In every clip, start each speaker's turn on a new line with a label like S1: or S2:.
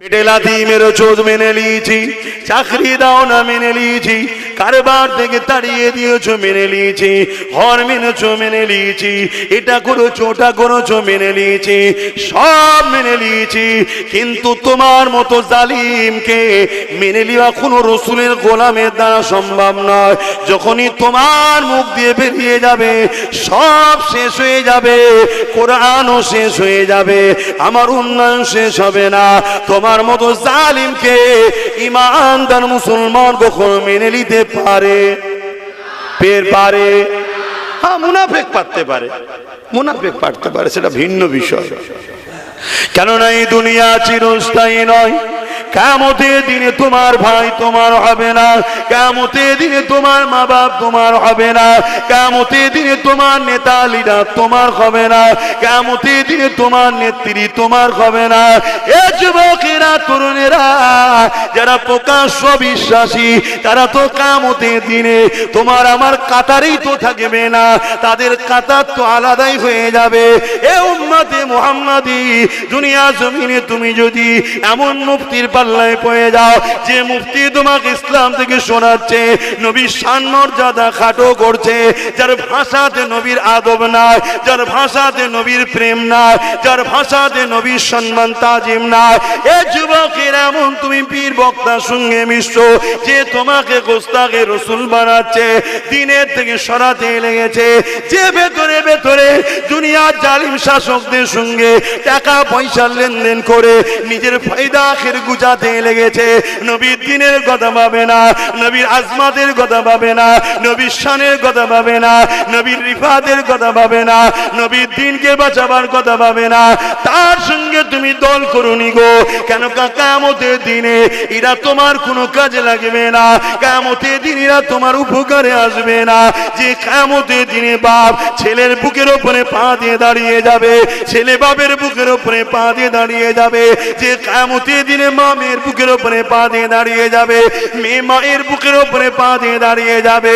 S1: পেটে লাথি মেরো চোদ মেনে লিয়েছি চাকরি দাও না মেনে নিয়েছি। কারবার থেকে তাড়িয়ে দিয়েছ, মেনে নিয়েছি। হর মেনেছো মেনে নিয়েছি। এটা করেছ ওটা করেছ মেনে নিয়েছি। সব মেনে নিয়েছি। কিন্তু তোমার মতো জালিমকে মেনে নেওয়া কোনো রসুলের গোলামের দ্বারা সম্ভব নয়। যখনই তোমার মুখ দিয়ে বেরিয়ে যাবে, সব শেষ হয়ে যাবে। কোরআনও শেষ হয়ে যাবে। আমার উন্নয়ন শেষ হবে না। তোমার মতো জালিমকে ইমানদার মুসলমান কখনো মেনে নিতে পারে, পের পারে। হ্যাঁ মুনাফেক পারতে পারে, মুনাফেক পারতে পারে, সেটা ভিন্ন বিষয়। কেননা এই দুনিয়া চিরস্থায়ী নয় কামতের দিনে তোমার ভাই তোমার হবে না। কামতের দিনে তোমার মা বাপ তোমার হবে না। কামতের দিনে তোমার নেতা লিডার তোমার হবে না। কামতের দিনে তোমার নেত্রী তোমার হবে না। এ যুবকেরা, তরুণেরা, যারা প্রকাশ্য বিশ্বাসী, তারা তো কামতে দিনে তোমার আমার কাতারেই তো থাকবে না। তাদের কাতার তো আলাদাই হয়ে যাবে। এ উম্মতে মোহাম্মদী, দুনিয়া জমিনে তুমি যদি এমন মুক্তির পাল্লায় পড়ে যাও। যে মুফতি তোমাকে ইসলাম থেকে শোনাচ্ছে, নবীর শান মর্যাদা খাটো করছে, যার ভাষাতে নবীর আদব নাই, যার ভাষাতে নবীর প্রেম নাই, যার ভাষাতে নবীর সম্মান তাজিম নাই। এ যুবকের এমন তুমি পীর বক্তার সঙ্গে মিশ্র যে তোমাকে গোস্তাকে রসুল বানাচ্ছে, দিনের থেকে সরাতে লেগেছে। যে ভেতরে ভেতরে দুনিয়ার জালিম শাসকদের সঙ্গে টাকা পয়সা লেনদেন করে, নিজের ফায়দা আখের গুজাতে লেগেছে। নবীর দিনের কথা পাবে না, নবীর আজমাতের কথা পাবে না, নবীর শানের কথা পাবে না, নবীর রিফাতের কথা পাবে না, নবীর দিনকে বাঁচাবার কথা পাবে না। তার সঙ্গে তুমি দল করুনি গো। কেন কামতের দিনে এরা তোমার কোনো কাজে লাগবে না। কামতের দিন এরা তোমার উপকারে আসবে না। যে কামতের দিনে বাপ ছেলের বুকের ওপরে পা দিয়ে দাঁড়িয়ে যাবে, ছেলে বাপের বুকের ওপরে পা দিয়ে দাঁড়িয়ে যাবে। যে কামতের দিনে মা মেয়ের বুকের ওপরে পা দিয়ে দাঁড়িয়ে যাবে। মেয়ে মায়ের বুকের ওপরে পা দিয়ে দাঁড়িয়ে যাবে।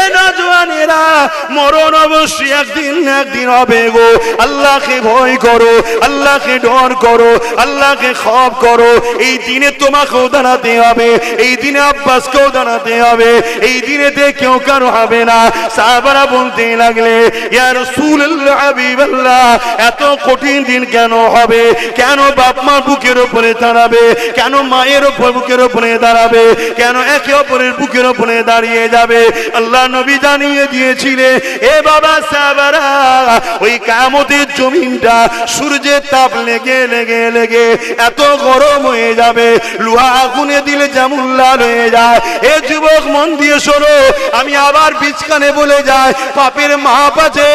S1: এ না জোয়ানেরা, মরণ অবশ্যই একদিন একদিন হবে গো। আল্লাহকে ভয় করো, আল্লাহকে ডর করো, আল্লাহকে খব করো। এই দিনে তোমাকেও দাঁড়াতে হবে, এই দিনে আব্বাসকেও দাঁড়াতে হবে, এই দিনেতে কেউ কারও হবে না। সাহাবারা বলতে লাগলে, ইয়া রাসূলুল্লাহ, হাবিবাল্লাহ, এত কঠিন দিন কেন হবে? কেন বাপ মা বুকের উপরে দাঁড়াবে? কেন মায়ের ওপর বুকের উপরে দাঁড়াবে? কেন একে অপরের বুকের উপরে দাঁড়িয়ে যাবে? আল্লাহ নবী জানিয়ে দিয়েছিলে এ বাবা সাহাবারা ওই কামতের জমিনটা সূর্যের তাপ লেগে লেগে লেগে এত গরম হয়ে যাবে। লোহা আগুনে দিলে যেমন লাল হয়ে যায়। এ যুবক মন দিয়ে শোনো, আমি আবার বিচকানে বলে যাই, পাপের মাপ আছে।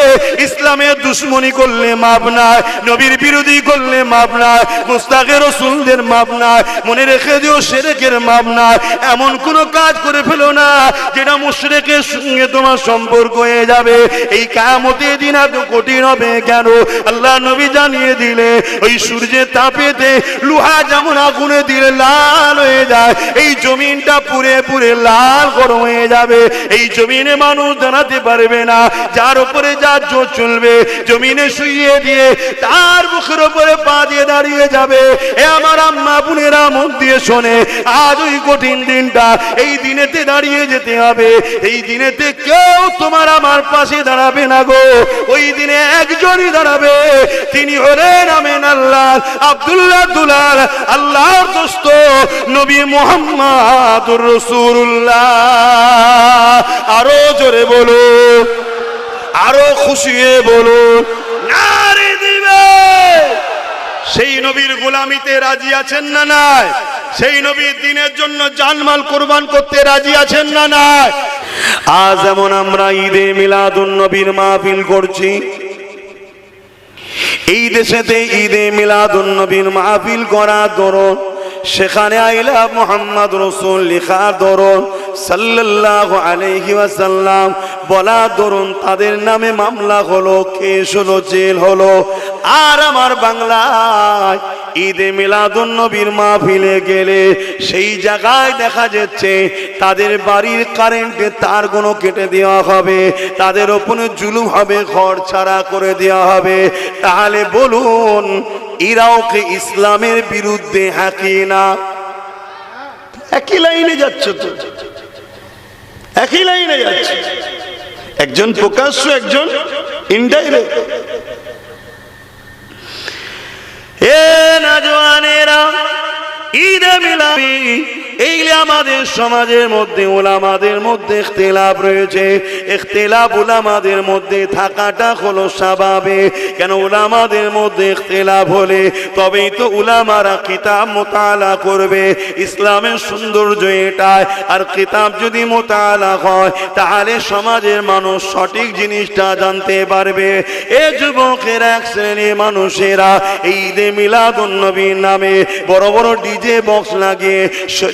S1: ইসলামের দুশ্মনী করলে মাপ নাই, নবীর বিরোধী করলে মাপ নাই, মুস্তাকের রসুলদের মাপ নাই মনে রেখে দিও, সেরেকের মাপ নাই। এমন কোন কাজ করে ফেলো না, যেটা মুশরেকের সঙ্গে তোমার সম্পর্ক হয়ে যাবে। এই কামতে দিন এত কঠিন হবে কেন? আল্লাহ নবী জানিয়ে দিলে, ওই সূর্যের তাপেতে লোহা যেমন আগুনে দিলে লাল হয়ে যায়, এই জমিনটা পুরে পুরে লাল গরম হয়ে যাবে। এই জমিনে মানুষ জানাতে পারবে না, যার উপরে যার জোর চলবে, জমিনে শুইয়ে দিয়ে তার মুখের উপরে পা দিয়ে দাঁড়িয়ে যাবে। এ আমার আম্মা বোনেরা মন দিয়ে শোনে, আজ ওই কঠিন দিনটা, এই দিনেতে দাঁড়িয়ে যেতে হবে। এই দিনেতে কেউ তোমার আমার পাশে দাঁড়াবে না গো। ওই দিনে একজনই দাঁড়াবে, তিনি হলেন আমেন আল্লাহ, আব্দুল্লাহ দুলাল, আল্লাহর দোস্ত, নবী মোহাম্মদ রসুল্লাহ আরও জোরে বলো আরও খুশি বলুন নারে দিবে সেই নবীর গোলামিতে রাজি আছেন না নাই? সেই নবীর দিনের জন্য জানমাল কোরবান করতে রাজি আছেন না নাই? আজ এমন আমরা ঈদে মিলাদুন নবীর মাহফিল করছি, এই দেশেতে ঈদে মিলাদুন নবীর মাহফিল করা দরুন সেখানে আইলা মোহাম্মদ রসুল লেখা দরুন সাল্লাল্লাহু আলাইহি ওয়াসাল্লাম বলা দরুন, তাদের নামে মামলা হলো, কেস হলো, জেল হলো। আর আমার বাংলায় ঈদে মিলাদুন নবীর মাহফিলে গেলে সেই জায়গায় দেখা যাচ্ছে, তাদের বাড়ির কারেন্টে তারগুলো কেটে দেওয়া হবে, তাদের ওপরে জুলুম হবে, ঘর ছাড়া করে দেওয়া হবে। তাহলে বলুন এরাও কে ইসলামের বিরুদ্ধে হাঁকি না? একই লাইনে যাচ্ছ তো। একই লাইনে যাচ্ছে। একজন প্রকাশ্য, একজন ইনডাইরেক্ট এ নাজওয়ানেরা, ঈদে মিলামি এই আমাদের সমাজের মধ্যে ওলামাদের মধ্যে ইখতিলাফ রয়েছে। ইখতিলাফ ওলামাদের মধ্যে থাকাটা হলো স্বাভাবিক কেন ওলামাদের মধ্যে ইখতিলাফ হলে তবেই তো উলামারা কিতাব মোতালা করবে। ইসলামের সৌন্দর্য এটাই। আর কিতাব যদি মোতালা হয়, তাহলে সমাজের মানুষ সঠিক জিনিসটা জানতে পারবে। এ যুবকের, এক শ্রেণির মানুষেরা, ঈদে মিলাদুন্নবীর নামে বড় বড় ডিজে বক্স লাগিয়ে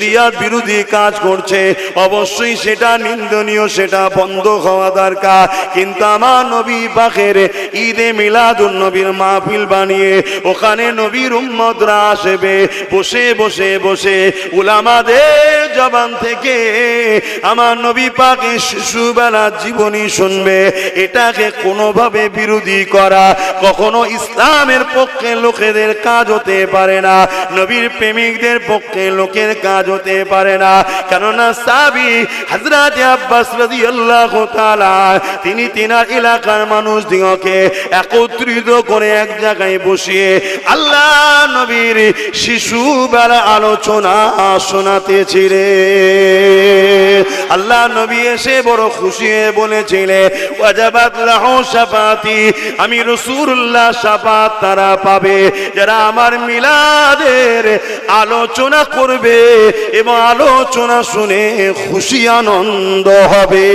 S1: শরিয়াত বিরোধী কাজ করছে। অবশ্যই সেটা নিন্দনীয়, সেটা বন্ধ হওয়া দরকার। কিন্তু আমার নবী পাখের ঈদে মিলাদুন্নবীর মাহফিল বানিয়ে ওখানে নবীর উম্মতরা আসবে। বসে বসে বসে উলামাদের জবান থেকে আমার নবী পাকে শিশুবেলা জীবনী শুনবে। এটাকে কোনোভাবে বিরোধী করা কখনো ইসলামের পক্ষে লোকেদের কাজ হতে পারে না। নবীর প্রেমিকদের পক্ষে লোকের কাজ হতে পারে না। কেননা সাবি হজরত আব্বাস রাদিয়াল্লাহু তাআলা, তিনি তিনার এলাকার মানুষ দিগকে একত্রিত করে এক জায়গায় বসিয়ে আল্লাহ নবীর শিশুবেলা আলোচনা শোনাতেছিলেন। আল্লাহ নবী এসে বড় খুশি বলেছিলেন, ওয়াজাবাত লাহু আমি রাসূলুল্লাহ শাফাত তারা পাবে। যারা আমার মিলাদের আলোচনা করবে এবং আলোচনা শুনে খুশি আনন্দ হবে।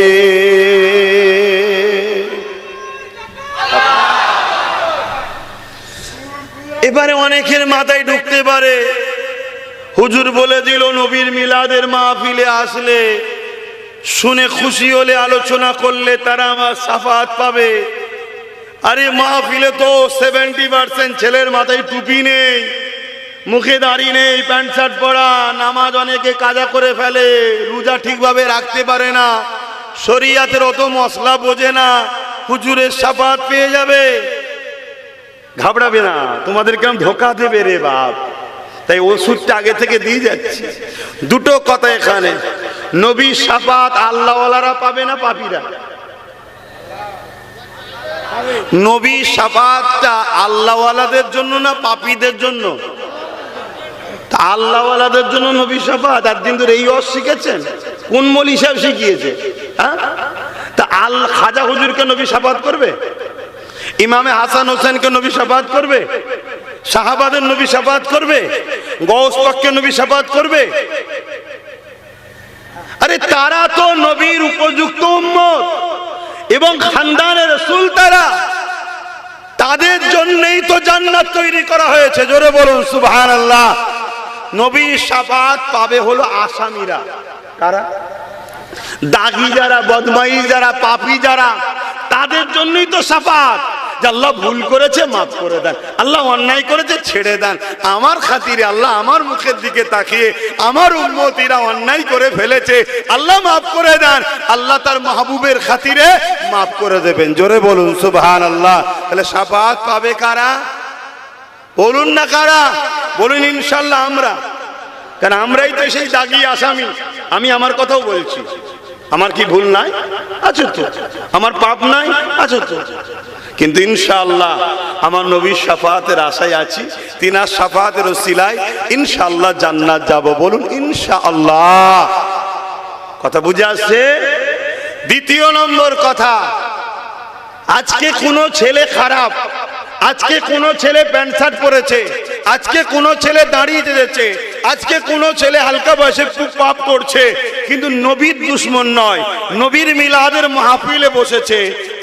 S1: এবারে অনেকের মাথায় ঢুকতে পারে। হুজুর বলে দিল, নবীর মিলাদের মাহফিলে আসলে শুনে খুশি হলে আলোচনা করলে তারা আমার সাফাত পাবে। আরে মাহফিলে তো সেভেন্টি পার্সেন্ট ছেলের মাথায় টুপি নেই। মুখে দাড়ি নেই, প্যান্ট শার্ট পরা, নামাজ অনেকে কাজা করে ফেলে, রোজা ঠিকভাবে রাখতে পারে না, শরিয়াতের অত মশলা বোঝে না, হুজুরের সাফাত পেয়ে যাবে। ঘাবড়াবে না, তোমাদের কেমন ধোকা দেবে রে বাপ? তাই ওষুধটা আগে থেকে দিয়ে যাচ্ছি। দুটো কথা এখানে নবী সাফাত আল্লাহওয়ালারা পাবে না পাপিরা? নবী সাফাতটা আল্লাহওয়ালাদের জন্য না পাপীদের জন্য? আল্লাহওয়ালাদের জন্য নবী সাফাত আর দিন ধরে এই অস শিখেছেন? কোন মল হিসাব শিখিয়েছে? হ্যাঁ? তা আল খাজা হুজুরকে নবী সাফাত করবে? ইমামে হাসান হোসেনকে নবী সাফাত করবে? শাহাবাদের নবী সাফাত করবে? গৌস পাককে নবী সাফাত করবে? আরে তারা তো নবীর উপযুক্ত উম্মত। এবং খানদানের রসুল তারা। তাদের জন্যই তো জান্নাত তৈরি করা হয়েছে। জোরে বলুন সুবহান আল্লাহ নবীর সাফাত পাবে হলো আসামিরা। কারা? দাগি যারা বদমাই যারা, পাপি যারা, তাদের জন্যই তো সাফাত। আল্লাহ ভুল করেছে, মাফ করে দেন। আল্লাহ অন্যায় করেছে, ছেড়ে দেন। আমার খাতিরে আল্লাহ আমার মুখের দিকে তাকিয়ে, আমার উন্মতিরা অন্যায় করে ফেলেছে, আল্লাহ মাফ করে দেন। আল্লাহ তার মাহবুবের খাতিরে মাফ করে দেবেন। জোরে বলুন সুবহান আল্লাহ তাহলে সাফাত পাবে কারা? বলুন না কারা? বলুন ইনশাল্লাহ আমরা। কারণ আমরাই তো সেই দাগি আসামি। আমি আমার কথাও বলছি। আমার কি ভুল নাই? আছো তো। আমার পাপ নাই? আছো তো। কিন্তু ইনশাআল্লাহ আমার নবীর সাফাতের আশায় আছি, তিনার সাফাতের সিলাই ইনশাআল্লাহ জান্নাত যাব বলুন, ইনশাআল্লাহ। কথা বুঝে আসছে? দ্বিতীয় নম্বর কথা, আজকে কোনো ছেলে খারাপ, আজকে কোনো ছেলে প্যান্ট শার্ট পরেছে, আজকে কোনো ছেলে দাঁড়িয়ে যেতেছে আজকে কোনো ছেলে হালকা বয়সে খুব পাপ করছে, কিন্তু নবীর দুশ্মন নয়। নবীর মিলাদের মাহফিলে বসেছে।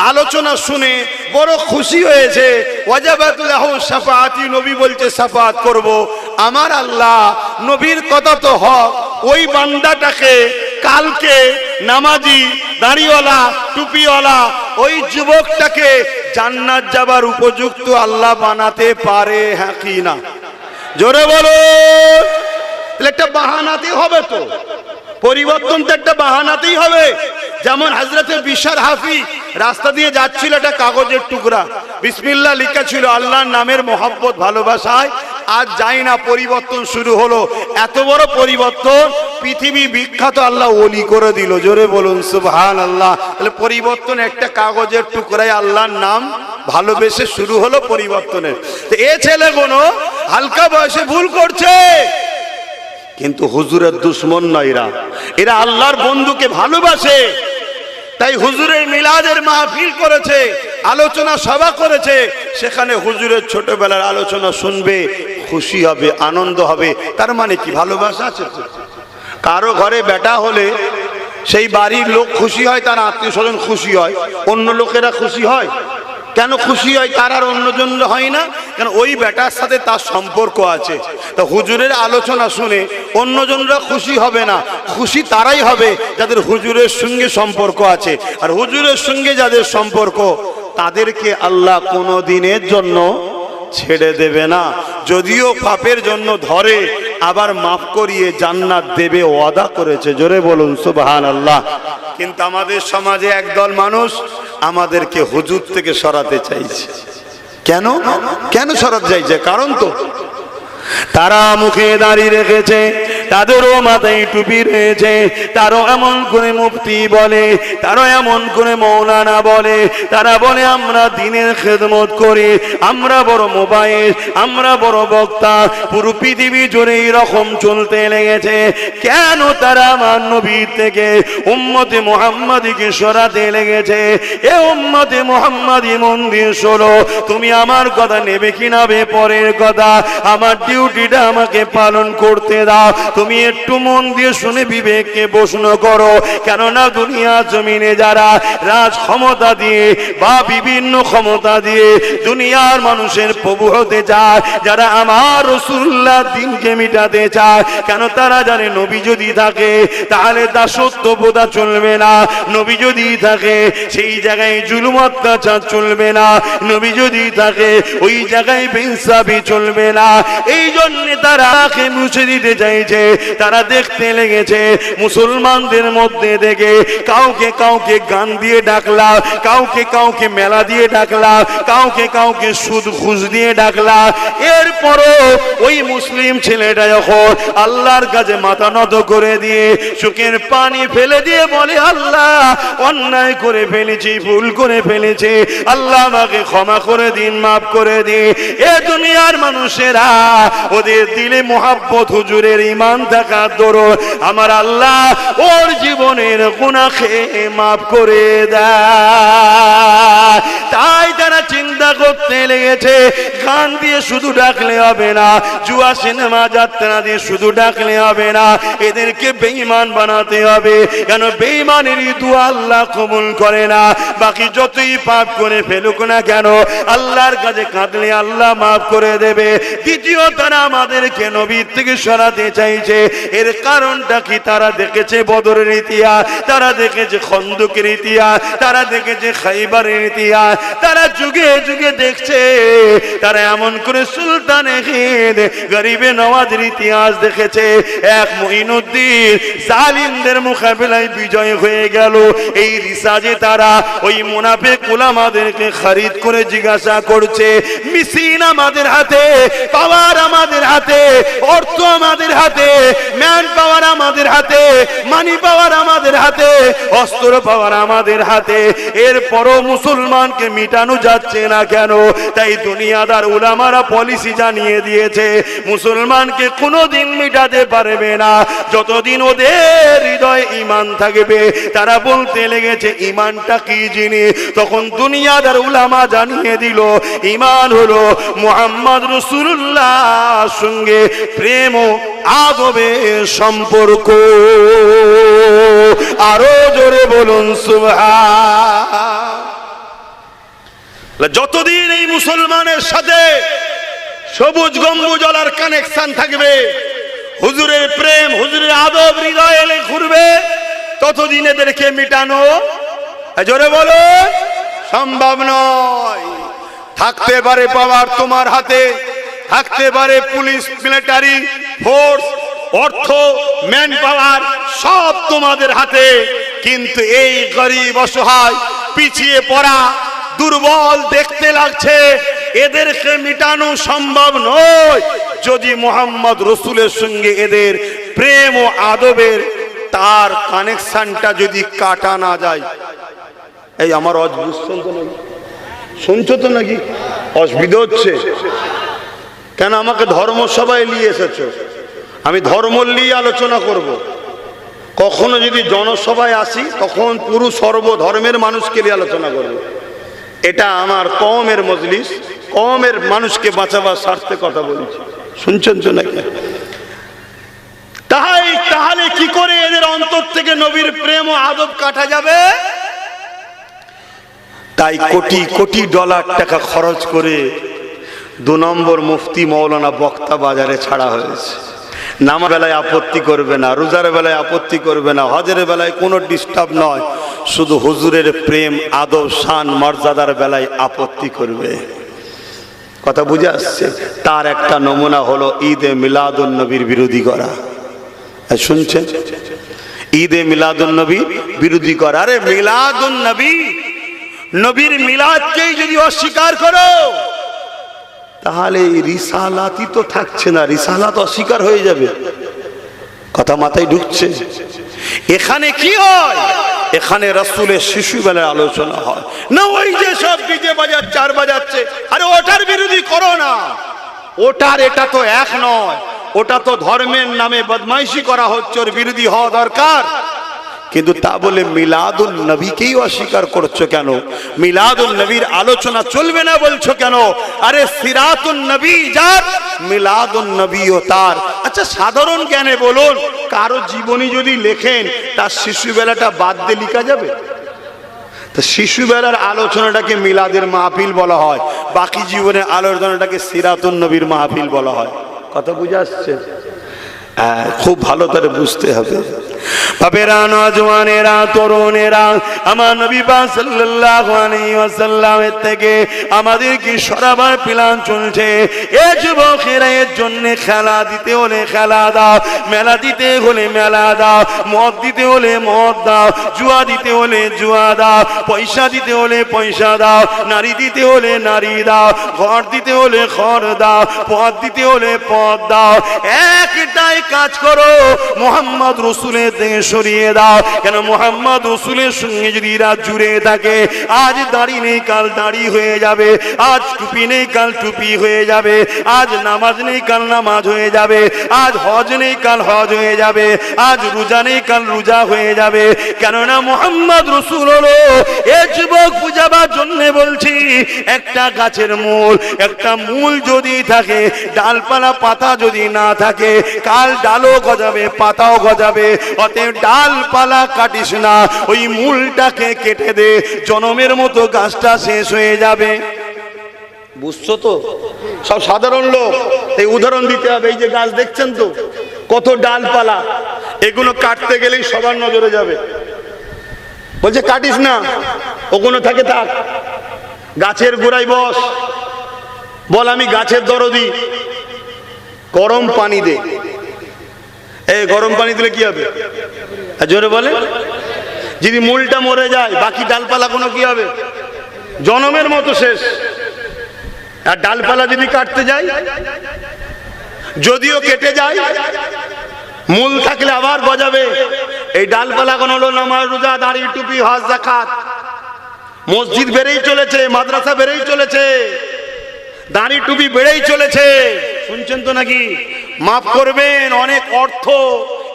S1: আলোচনা শুনে বড় খুশি হয়েছে। সাফাতি নবী বলছে সাফাত করব। আমার আল্লাহ, নবীর কথা তো হক। ওই বান্দাটাকে কালকে নামাজি, দাড়িওয়ালা, টুপিওয়ালা, ওই যুবকটাকে জান্নাত যাবার উপযুক্ত আল্লাহ বানাতে পারে হ্যাঁ কি না? জোরে বলো তাহলে একটা বাহানাতেই হবে তো। পরিবর্তন তো একটা বাহানাতেই হবে। যেমন হাজরতে বিশার হাফি রাস্তা দিয়ে যাচ্ছিল একটা কাগজের টুকরা। বিসমিল্লা লেখা ছিল আল্লাহর নামের মোহাব্বত ভালোবাসায় আজ যাই না পরিবর্তন শুরু হলো। এত বড় পরিবর্তন পৃথিবী বিখ্যাত আল্লাহ ওলি করে দিল। জোরে বলুন সুবহান আল্লাহ তাহলে পরিবর্তন একটা কাগজের টুকরায় আল্লাহর নাম ভালোবেসে শুরু হলো পরিবর্তনের। তো এ ছেলে কোনো হালকা বয়সে ভুল করছে। কিন্তু হুজুরের দুশ্মন নয় এরা। এরা আল্লাহর বন্ধুকে ভালোবাসে। তাই হুজুরের মিলাদের মাহফিল করেছে, আলোচনা সভা করেছে। সেখানে হুজুরের ছোটবেলার আলোচনা শুনবে, খুশি হবে, আনন্দ হবে। তার মানে কি ভালোবাসা আছে? কারও ঘরে বেটা হলে সেই বাড়ির লোক খুশি হয়, তার আত্মীয় স্বজন খুশি হয়, অন্য লোকেরা খুশি হয়? কেন খুশি হয়? তার আর অন্যজন হয় না। কেন ওই বেটার সাথে তার সম্পর্ক আছে। তা হুজুরের আলোচনা শুনে অন্যজনরা খুশি হবে না। খুশি তারাই হবে যাদের হুজুরের সঙ্গে সম্পর্ক আছে। আর হুজুরের সঙ্গে যাদের সম্পর্ক, তাদেরকে আল্লাহ কোনো দিনের জন্য ছেড়ে দেবে না। যদিও পাপের জন্য ধরে আবার মাফ করিয়ে জান্নাত দেবে, ওয়াদা করেছে। জোরে বলুন সুবহান আল্লাহ কিন্তু আমাদের সমাজে একদল মানুষ আমাদেরকে হুজুর থেকে সরাতে চাইছে। কেন? কেন সরাতে চাইছে? কারণ তো। তারা মুখে দাঁড়িয়ে রেখেছে তাদেরও মাথায় টুপি রয়েছে, তারও এমন করে মুফতি বলে, তারও এমন করে মৌলানা বলে, তারা বলে, আমরা দিনের খেদমত করি, আমরা বড় মোবাইল, আমরা বড় বক্তা, পুরো পৃথিবী জুড়ে রকম চলতে লেগেছে। কেন তারা আমার নবীর থেকে উম্মতে মোহাম্মদীকে সরাতে লেগেছে? এ উম্মতে মোহাম্মদী মন্দির সরো তুমি আমার কথা নেবে কিনা বে পরের কথা? আমার ডিউটিটা আমাকে পালন করতে দাও তুমি একটু মন দিয়ে শুনে বিবেককে প্রশ্ন করো, কেননা দুনিয়া জমিনে যারা রাজ ক্ষমতা দিয়ে বা বিভিন্ন ক্ষমতা দিয়ে দুনিয়ার মানুষের প্রভু হতে চায়, যারা আমার রসুল্লাহ দিনকে মিটাতে চায়, কেন তারা জানে নবী যদি থাকে, তাহলে দাসত্ব বোধা চলবে না। নবী যদি থাকে, সেই জায়গায় জুলুম অত্যাচার চলবে না। নবী যদি থাকে, ওই জায়গায় বেইনসাফি চলবে না। এই জন্যে তারা মুছে দিতে চাইছে। তারা দেখতে লেগেছে। মুসলমানদের মধ্যে থেকে কাউকে কাউকে গান দিয়ে ডাকলা, কাউকে কাউকে মেলা দিয়ে ডাকলা, কাউকে কাউকে সুদ ঘুষ দিয়ে ডাকলা। এরপরও ওই মুসলিম ছেলেটা যখন আল্লাহর কাছে মাথা নত করে দিয়ে চোখের পানি ফেলে দিয়ে বলে, আল্লাহ, অন্যায় করে ফেলেছি, ভুল করে ফেলেছি, আল্লাহ আমাকে ক্ষমা করে দিন, মাফ করে দিন। এ দুনিয়ার মানুষেরা ওদের দিলে মোহাব্বত, হুজুরের ইমান থাকা দরুন আমার আল্লাহ ওর জীবনের গুণা খেয়ে মাফ করে দেয়। তাই তারা চিন্তা করতে লেগেছে, গান দিয়ে শুধু ডাকলে হবে না, জুয়া সিনেমা যাত্রা দিয়ে শুধু ডাকলে হবে না, এদেরকে বেঈমান বানাতে হবে। কেন বেঈমানের দোয়া আল্লাহ কবুল করে না, বাকি যতই পাপ করে ফেলুক না কেন, আল্লাহর কাছে কাঁদলে আল্লাহ মাফ করে দেবে। দ্বিতীয় তারা আমাদেরকে নবীর থেকে সরাতে চাইছে এর কারণটা কি? তারা দেখেছে বদরের ইতিহাস, তারা দেখেছে খন্দকের ইতিহাস, তারা দেখেছে খাইবারের ইতিহাস। তারা যুগে যুগে দেখছে, তারা এমন করে সুলতান হিন্দ, গরিবে নওয়াজের ইতিহাস দেখেছে। এক মঈনুদ্দিন জালিমদের মোকাবেলায় বিজয় হয়ে গেল। এই রিসাজে তারা ওই মুনাফে কুলামাদেরকে খারিদ করে জিজ্ঞাসা করছে মিসিন আমাদের হাতে, পাওয়ার আমাদের হাতে, অর্থ আমাদের হাতে ম্যান পাওয়ার আমাদের হাতে, মানি পাওয়ার আমাদের হাতে, অস্ত্র পাওয়ার আমাদের হাতে। এরপরও মুসলমানকে মিটানো যাচ্ছে না কেন? তাই দুনিয়াদার উলামারা পলিসি জানিয়ে দিয়েছে, মুসলমানকে কোনোদিন মিটাতে পারবে না। যতদিন ওদের হৃদয় ইমান থাকবে, তারা বলতে লেগেছে ইমানটা কি জিনিস? তখন দুনিয়াদার উলামা জানিয়ে দিল ইমান হলো মোহাম্মদ রসুল্লাহ সঙ্গে প্রেম ও আদবের সম্পর্ক। আরও জোরে বলুন, সুবহান। যতদিন এই মুসলমানের সাথে সবুজ গম্বুজলার কানেকশন থাকবে, হুজুরের প্রেম, হুজুরের আদব হৃদয় এলে ঘুরবে, ততদিন এদেরকে মিটানো জোরে বলো সম্ভব নয়। থাকতে পারে পাওয়ার তোমার হাতে। থাকতে পারে পুলিশ মিলিটারি ফোর্স অর্থ ম্যান পাওয়ার সব তোমাদের হাতে। কিন্তু এই গরিব, অসহায়, পিছিয়ে পড়া, দুর্বল দেখতে লাগছে, এদেরকে মিটানো সম্ভব নয়। যদি মোহাম্মদ রসুলের সঙ্গে এদের প্রেম ও আদবের তার কানেকশনটা যদি কাটা না যায়। এই আমার অজ, বুঝছেন তো নাকি? শুনছো তো নাকি? অসুবিধা হচ্ছে। কেন আমাকে ধর্মসভায় নিয়ে এসেছ আমি ধর্ম নিয়ে আলোচনা করব। কখনো যদি জনসভায় আসি, তখন পুরো সর্বধর্মের মানুষকে নিয়ে আলোচনা করব। এটা আমার কমের মজলিস, কমের মানুষকে বাঁচাবার স্বার্থে কথা বলছি শুনছেন তো নাকি তাহাই তাহলে কি করে এদের অন্তর থেকে নবীর প্রেম ও আদব কাটা যাবে তাই কোটি কোটি ডলার টাকা খরচ করে দু নম্বর মুফতি মৌলানা বক্তা বাজারে ছাড়া হয়েছে। নামা বেলায় আপত্তি করবে না, রোজার বেলায় আপত্তি করবে না, হজের বেলায় কোনো ডিস্টার্ব নয়, শুধু হুজুরের প্রেম, আদব, শান, মর্যাদার বেলায় আপত্তি করবে। কথা বুঝে আসছে? তার একটা নমুনা হলো ঈদে মিলাদুন নবীর বিরোধী করা। শুনছেন? ঈদে মিলাদুন নবী বিরোধী করা। আরে মিলাদুন নবী নবীর মিলাদকেই যদি অস্বীকার করো তাহলে এই রিসালাতই তো থাকছে না, রিসালাত অস্বীকার হয়ে যাবে। কথা মাথায় ঢুকছে। এখানে কি হয়? এখানে রসুলের শিশুবেলার আলোচনা হয়। না, ওই যে সব ডিজে বাজার চার বাজাচ্ছে, আরে ওটার বিরোধী করো না। ওটার এটা তো এক নয়, ওটা তো ধর্মের নামে বদমাইশি করা হচ্ছে, ওর বিরোধী হওয়া দরকার। কিন্তু তা বলে মিলাদুল নবীকেই অস্বীকার করছ কেন? মিলাদুল নবীর আলোচনা চলবে না বলছো কেন? আরে সিরাতুল নবী যার মিলাদুল ও তার। আচ্ছা সাধারণ জ্ঞানে বলুন কারও জীবনী যদি লেখেন তার শিশুবেলাটা বাদ দিয়ে লিখা যাবে? তো শিশুবেলার আলোচনাটাকে মিলাদের মাহফিল বলা হয় বাকি জীবনের আলোচনাটাকে সিরাতুল নবীর মাহফিল বলা হয়। কথা বুঝে আসছে? হ্যাঁ, খুব ভালো করে বুঝতে হবে। বাপেরা, নজওয়ানেরা, তরুণেরা, আমার নবী পাক সাল্লাল্লাহু আলাইহি ওয়াসাল্লামের থেকে আমাদের কি সরাবার প্ল্যান চলছে? এ যুবকেরা এর জন্য খেলা দিতে হলে খেলা দাও, মেলা দিতে হলে মেলা দাও, মদ দিতে হলে মদ দাও, জুয়া দিতে হলে জুয়া দাও, পয়সা দিতে হলে পয়সা দাও, নারী দিতে হলে নারী দাও, ঘর দিতে হলে ঘর দাও, পদ দিতে হলে পদ দাও। একটাই কাজ করো, মোহাম্মদ রসুলের সরিয়ে দাও। কেন মোহাম্মদ রসুলের সঙ্গে যদি রাত জুড়ে থাকে, আজ দাড়ি নেই, কাল দাড়ি হয়ে যাবে। আজ টুপি নেই, কাল টুপি হয়ে যাবে। আজ নামাজ নেই, কাল নামাজ হয়ে যাবে। আজ হজ নেই, কাল হজ হয়ে যাবে। আজ রোজা নেই, কাল রোজা হয়ে যাবে। কেননা মোহাম্মদ রসুল হলো এ যুবক বুঝাবার জন্য বলছি, একটা গাছের মূল, একটা মূল যদি থাকে, ডালপালা পাতা যদি না থাকে, কাল ডালও গজাবে, পাতাও গজাবে। অতএব ডালপালা কাটিস না, ওই মূলটাকে কেটে দে, জনমের মতো গাছটা শেষ হয়ে যাবে। বুঝছ তো? সব সাধারণ লোক, এই উদাহরণ দিতে হবে, এই যে গাছ দেখছেন তো, কত ডালপালা, এগুলো কাটতে গেলেই সবার নজরে যাবে। বলছে, কাটিস না, ওগুলো থাকে থাক, গাছের গোড়ায় বস, বল আমি গাছের দরদি, গরম পানি দে। এই গরম পানি দিলে কি হবে? জোরে বলে। যদি মূলটা মরে যায়, বাকি ডালপালা কোনো কি হবে? জনমের মতো শেষ। আর ডালপালা যদি কাটতে যাই যদিও কেটে যায়, মূল থাকলে আবার গজাবে। এই ডালপালা কোন হলো নামাজ, রোজা, দাড়ি, টুপি, হজ, জাকাত। মসজিদ বেড়েই চলেছে, মাদ্রাসা বেড়েই চলেছে, দাড়ি, টুপি বেড়েই চলেছে। শুনছেন তো নাকি? মাফ করবেন, অনেক অর্থ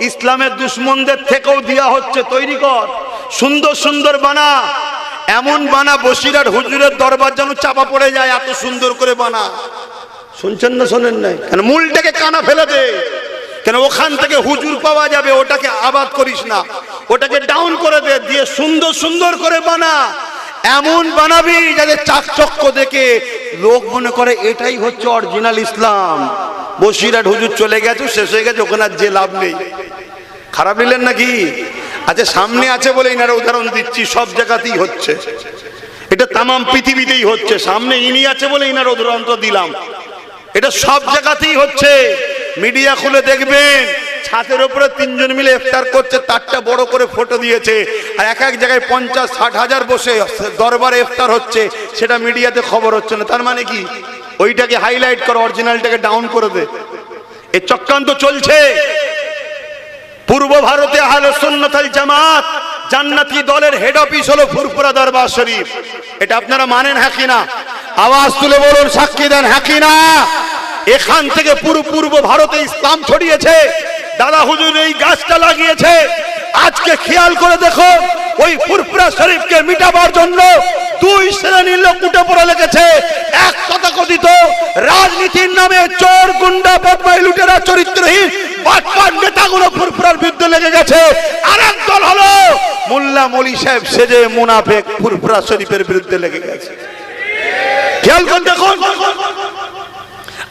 S1: ইসলামের দুশ্মনদের থেকেও দেওয়া হচ্ছে, তৈরি কর। সুন্দর সুন্দর বানা। এমন বানা বসিরার হুজুরের দরবার যেন চাপা পড়ে যায়, এত সুন্দর করে বানা। শুনছেন না শোনেন নাই? কেন মূলটাকে কানা ফেলে দে। কেন ওখান থেকে হুজুর পাওয়া যাবে, ওটাকে আবাদ করিস না। ওটাকে ডাউন করে দে, দিয়ে সুন্দর সুন্দর করে বানা। এমন বানাবি যাদের চাকচক্য দেখে লোক মনে করে এটাই হচ্ছে অরিজিনাল ইসলাম। বসিরাট হুজুর চলে গেছে, শেষ হয়ে গেছে, ওখানে আর যে লাভ নেই। খারাপ নিলেন নাকি? আচ্ছা সামনে আছে বলে এনারা উদাহরণ দিচ্ছি, সব জায়গাতেই হচ্ছে। এটা তামাম পৃথিবীতেই হচ্ছে। সামনে ইনি আছে বলে ইনার উদাহরণ দিলাম। এটা সব জায়গাতেই হচ্ছে। মিডিয়া খুলে দেখবেন। ছাদের উপরে তিনজন মিলে ইফতার করছে, তারটা বড় করে ফটো দিয়েছে। আর এক এক জায়গায় পঞ্চাশ, ষাট হাজার বসে দরবারে ইফতার হচ্ছে, সেটা মিডিয়াতে খবর হচ্ছে না। তার মানে কি? ওইটাকে হাইলাইট করো অরিজিনালটাকে ডাউন করে দে। এ চক্রান্ত চলছে। পূর্ব ভারতে আহলে সুন্নাতাল জামাত জান্নাতি দলের হেড অফিস হলো ফুরফুরা দরবার শরীফ। এটা আপনারা মানেন হ্যাঁ কিনা আওয়াজ তুলে বলুন, সাক্ষী দেন হ্যাঁ কিনা এখান থেকে পুরো পূর্ব ভারতে ইসলাম ছড়িয়েছে। দাদা হুজুর, এই গাছটা লাগিয়েছে। আজকে খেয়াল করে দেখো, ওই ফুরফুরা শরীফকে মিটাবার জন্য দুই শ্রেণির লোক উঠে পড়ে লেগেছে। এক তথাকথিত রাজনীতির নামে চোর, গুন্ডা বদমাই লুটেরা, চরিত্রহীন বাটপাট নেতাগুলো ফুরফুরার বিরুদ্ধে লেগে গেছে। আর এক দল হলো মোল্লা মলি সাহেব সেজে মুনাফেক ফুরফুরা শরীফের বিরুদ্ধে লেগে গেছে। খেয়াল করে দেখুন।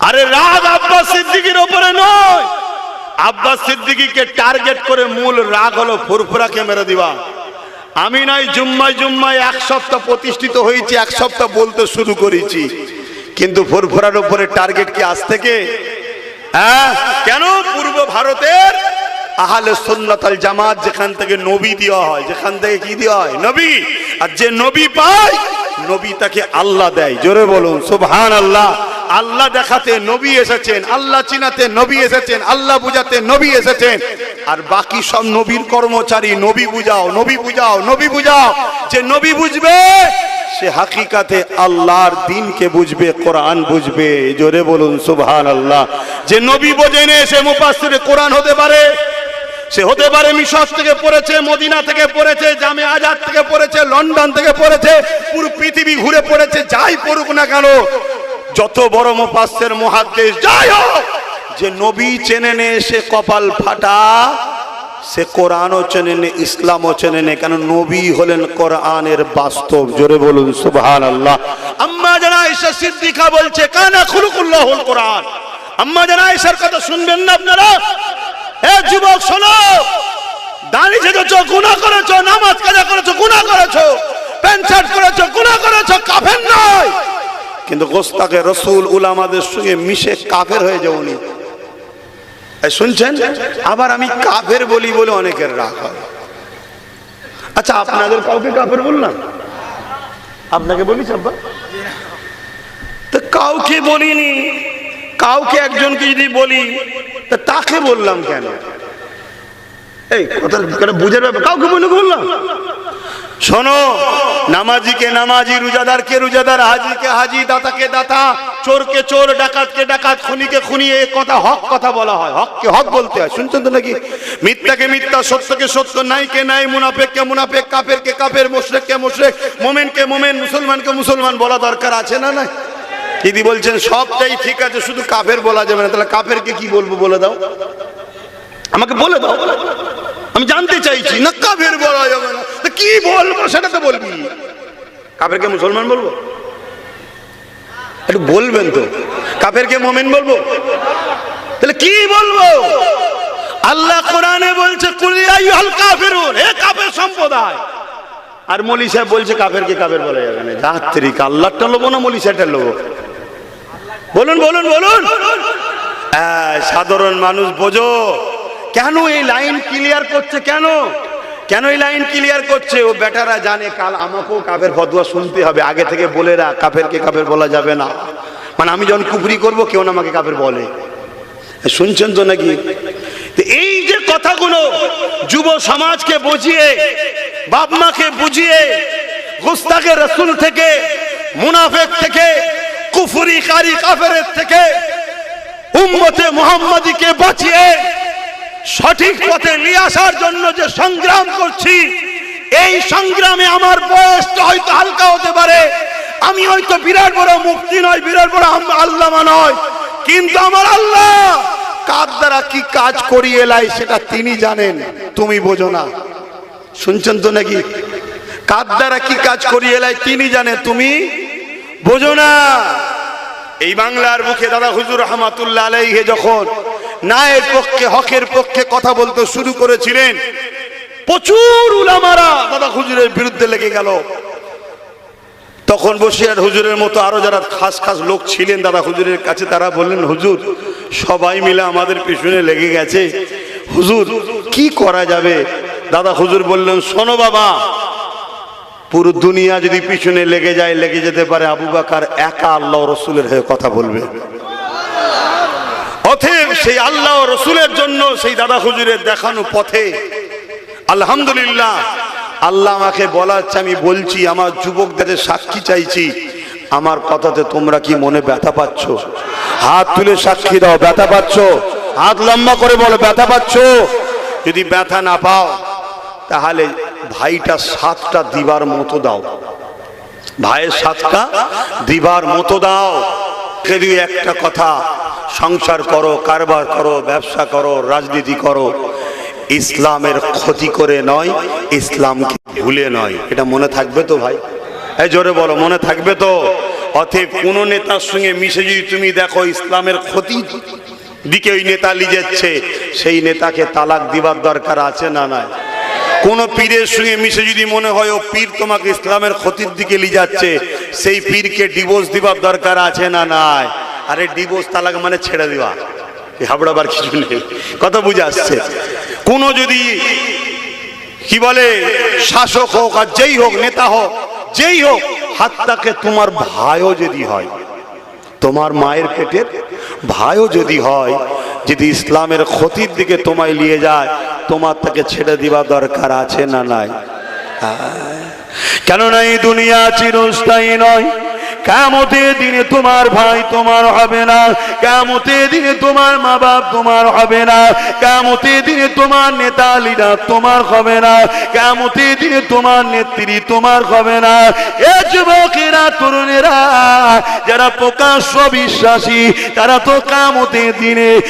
S1: আরে রাগ আব্বাস সিদ্দিকির ওপরে নয় আব্বাস সিদ্দিকিকে টার্গেট করে মূল রাগ হলো ফুরফুরাকে মেরে দিবা। আমি নাই জুম্মায় জুম্মায় এক সপ্তাহ প্রতিষ্ঠিত হয়েছি, এক সপ্তাহ বলতে শুরু করেছি। কিন্তু ফুরফুরার উপরে টার্গেট কি আজ থেকে? হ্যাঁ? কেন? পূর্ব ভারতের আহলে সুন্নাতাল জামাত যেখান থেকে নবী দেওয়া হয়, যেখান থেকে কি দেওয়া হয়? নবী। আর যে নবী পায়, নবী তাকে আল্লাহ দেয়। জোরে বলুন সুবহান আল্লাহ আল্লাহ দেখাতে নবী এসেছেন, আল্লাহ চিনাতে নবী এসেছেন, আল্লাহ বুঝাতে নবী এসেছেন। আর বাকি সব নবীর কর্মচারী, নবী বুঝাও নবী বুঝাও নবী বুঝাও। যে নবী বুঝবে, সে হাকিকাতে আল্লাহর দিনকে বুঝবে, কোরআন বুঝবে। জোরে বলুন সুবহান আল্লাহ যে নবী বোঝেনে সে মুফাসসিরে কোরআন হতে পারে। সে হতে পারে মিশর থেকে পড়েছে, মদিনা থেকে পড়েছে, জামে আজাদ থেকে পড়েছে, লন্ডন থেকে পড়েছে, পুরো পৃথিবী ঘুরে পড়েছে, যাই পড়ুক না কেন যত বড় মুফাসসির মহাদেশ যাই হোক, যে নবী চেনে নে সে কপাল ফাটা, সে কোরআনও চেনে নে ইসলামও চেনে নে কেন নবী হলেন কোরআনের বাস্তব। জোরে বলুন সুবহান আল্লাহ আম্মা জানা ঈশা সিদ্দিকা বলছে, কানা খুলুকুল্লাহুল কোরআন। আম্মা জানা ঈশার কথা শুনবেন না আপনারা হে যুবক, শোনো। দাঁড়িয়ে ছেড়েছো গুণা করেছ, নামাজ কাজা করেছ গুণা করেছ, প্যান্ট শার্ট করেছ গুণা করেছ, কাফের নয়। কিন্তু গোস্তাকে রসুল, উলামাদের সঙ্গে মিশে কাফের হয়ে যাও উনি। শুনছেন? আবার আমি কাফের বলি বলে অনেকের রাগ হয়। আচ্ছা আপনাদের কাউকে কাফের বললাম? আপনাকে বলি আব্বা তো কাউকে বলিনি। কাউকে একজনকে যদি বলি, তা তাকে বললাম কেন? এই কথা বুঝার ব্যাপার। কাউকে বলে বললাম? শোনো, নামাজিকে নামাজি, রোজাদারকে রোজাদার হাজিকে হাজি, দাতাকে দাতা, চোরকে চোর, ডাকাতকে ডাকাত, খুনিকে খুনি, এ কথা হক কথা বলা হয়। হককে হক বলতে হয়। শুনছেন তো নাকি? মিথ্যাকে মিথ্যা, সত্যকে সত্য, নাইকে নাই, মুনাফেককে মুনাফেক, কাফেরকে কাফের, মোশরেককে মোশরেক, মোমেনকে মোমেন, মুসলমানকে মুসলমান বলা দরকার আছে না না দিদি বলছেন, সবটাই ঠিক আছে, শুধু কাফের বলা যাবে না। তাহলে কাফেরকে কি বলব বলে দাও? আমাকে বলে দাও। আমি জানতে চাইছি। না, কাফের বলা যাবে না। কি বলব, সেটা তো বলবি। কাফেরকে মুসলমান বলব? একটু বলবেন তো। কাফেরকে মোমেন বলব? তাহলে কি বলব? আল্লাহ কোরআনে বলছে কাফের আর মলি সাহেব বলছে, কাফেরকে কাফের বলা যাবে না। যাত্রীকে আল্লাহটা লোবো না, মলি সাহেবটা লোবো? বলুন বলুন বলুন। সাধারণ মানুষ বোঝো। কেন এই লাইন ক্লিয়ার করছে কেন? কেন এই লাইন ক্লিয়ার করছে? ও বেটারা জানে কাল আমাকেও কাফের ফতোয়া শুনতে হবে। আগে থেকে বলে রাখ, কাফেরকে কাফের বলা যাবে না। মানে আমি যখন কুবরি করব, কেউ না আমাকে কাফের বলে। শুনছেন তো নাকি? এই যে কথাগুলো যুব সমাজকে বুঝিয়ে, বাপ মাকে বুঝিয়ে গুস্তাকে রসুল থেকে, মুনাফেক থেকে কুফুরি কারি কাফেরের থেকে, উম্মতে মুহাম্মাদিকে বাঁচিয়ে সঠিক পথে নিয়ে আসার জন্য যে সংগ্রাম করছি, এই সংগ্রামে আমার বয়সটা হয়তো হালকা হতে পারে। আমি হয়তো বিরাট বড় মুক্তি নয় বিরাট বড় আল্লামা নয় কিন্তু আমার আল্লাহ কার দ্বারা কি কাজ করিয়ে এলাই সেটা তিনি জানেন, তুমি বোঝো না। শুনছেন তো নাকি? কার দ্বারা কি কাজ করিয়ে এলাই তিনি জানেন তুমি বোঝো না। এই বাংলার মুখে দাদা হুজুর রহমাতুল্লাহ আলাইহে যখন নায়ের পক্ষে, হকের পক্ষে কথা বলতে শুরু করেছিলেন। প্রচুর উলামারা দাদা হুজুরের বিরুদ্ধে লেগে গেল। তখন বসিয়ার হুজুরের মতো আরও যারা খাস খাস লোক ছিলেন দাদা হুজুরের কাছে, তারা বললেন, হুজুর, সবাই মিলে আমাদের পিছনে লেগে গেছে। হুজুর, কি করা যাবে? দাদা হুজুর বললেন, শোনো বাবা, পুরো দুনিয়া যদি পিছনে লেগে যায়, লেগে যেতে পারে, আবু বাকার একা আল্লাহ রসুলের হয়ে কথা বলবে। অতএব সেই আল্লাহ রসুলের জন্য সেই দাদা হুজুরের দেখানো পথে। আলহামদুলিল্লাহ, আল্লাহ আমাকে বলাচ্ছে, আমি বলছি, আমার যুবকদের সাক্ষী চাইছি। আমার কথাতে তোমরা কি মনে ব্যথা পাচ্ছ? হাত তুলে সাক্ষী দাও, ব্যথা পাচ্ছ? হাত লম্বা করে বলো, ব্যথা পাচ্ছ? যদি ব্যথা না পাও, তাহলে ভাইটা সাতটা দিবার মতো দাও। ভাইয়ের সাতটা দিবার মতো দাও একটা কথা সংসার করো, কারবার করো, ব্যবসা করো, রাজনীতি করো। ইসলামের ক্ষতি করে নয়, ইসলামকে ভুলে নয়। এটা মনে থাকবে তো ভাই? এই জোরে বলো, মনে থাকবে তো? অতএব কোনো নেতার সঙ্গে মিশে যদি তুমি দেখো ইসলামের ক্ষতি, দিকে ওই নেতা লিজেচ্ছে সেই নেতাকে তালাক দিবার দরকার আছে না নাই? কোন পীরের সঙ্গে মিশে যদি মনে হয় ও পীর তোমাকে ইসলামের ক্ষতির দিকে লিজাচ্ছে সেই পীরকে ডিভোর্স দিবার দরকার আছে না নাই? আরে ডিভোর্স তালাক মানে ছেড়ে দেওয়া। হাবড়াবার কিছু নেই। কথা বুঝে আসছে। কোন যদি, কি বলে, শাসক হোক আর যেই হোক, নেতা হোক, যেই হোক হাতটাকে তোমার ভাইও যদি হয়, তোমার মায়ের পেটের ভাইও যদি হয়, যদি ইসলামের ক্ষতির দিকে তোমায় নিয়ে যায়, তোমার তাকে ছেড়ে দিবা দরকার আছে না নাই? কেননা এই দুনিয়া চিরস্থায়ী নয়। কেমতের দিনে তোমার ভাই তোমার হবে না। কামতে দিনে তোমার মা বাপ তোমার হবে না। কামতে দিনে তোমার নেতা লিডার তোমার হবে না। কামতে দিনে তোমার নেত্রী তোমার হবে না। এ যুবকেরা, তরুণেরা, যারা প্রকাশ্য বিশ্বাসী, তারা তো কামতে দিনে